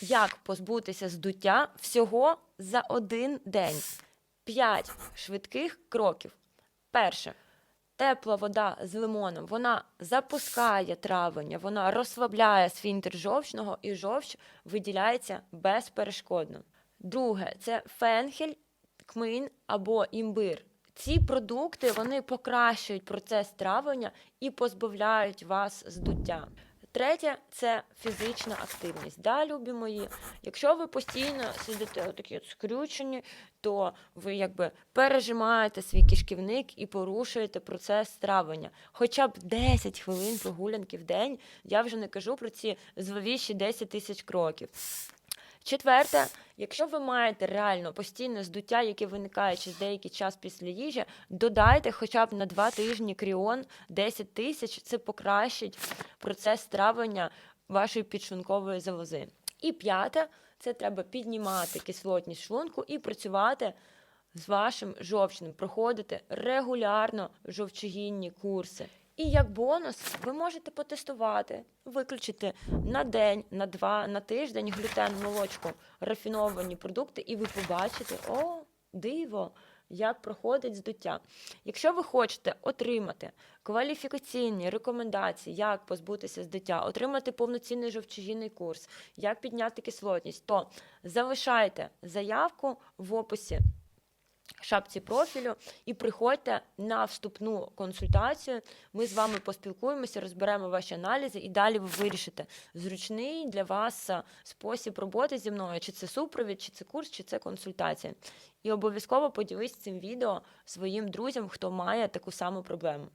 Як позбутися здуття всього за один день? П'ять швидких кроків. Перше. Тепла вода з лимоном вона запускає травлення, вона розслабляє сфінктер жовчного і жовч виділяється безперешкодно. Друге це фенхель, кмин або імбир. Ці продукти вони покращують процес травлення і позбавляють вас здуття. Третє це фізична активність. Да, любі мої. Якщо ви постійно сидите такі от скрючені, то ви якби пережимаєте свій кишківник і порушуєте процес травлення. Хоча б 10 хвилин прогулянки в день, я вже не кажу про ці зловіші 10 тисяч кроків. Четверте, якщо ви маєте реально постійне здуття, яке виникає через деякий час після їжі, додайте хоча б на два тижні кріон 10 тисяч, це покращить процес травлення вашої підшлункової залози. І п'яте, це треба піднімати кислотність шлунку і працювати з вашим жовчним, проходити регулярно жовчогінні курси. І як бонус, ви можете потестувати, виключити на день, на два, на тиждень глютен, молочку, рафіновані продукти, і ви побачите, о, диво, як проходить здуття. Якщо ви хочете отримати кваліфікаційні рекомендації, як позбутися здуття, отримати повноцінний жовчогінний курс, як підняти кислотність, то залишайте заявку в описі шапці профілю і приходьте на вступну консультацію. Ми з вами поспілкуємося, розберемо ваші аналізи, і далі ви вирішите зручний для вас спосіб роботи зі мною, чи це супровід, чи це курс, чи це консультація. І обов'язково поділись цим відео своїм друзям, хто має таку саму проблему.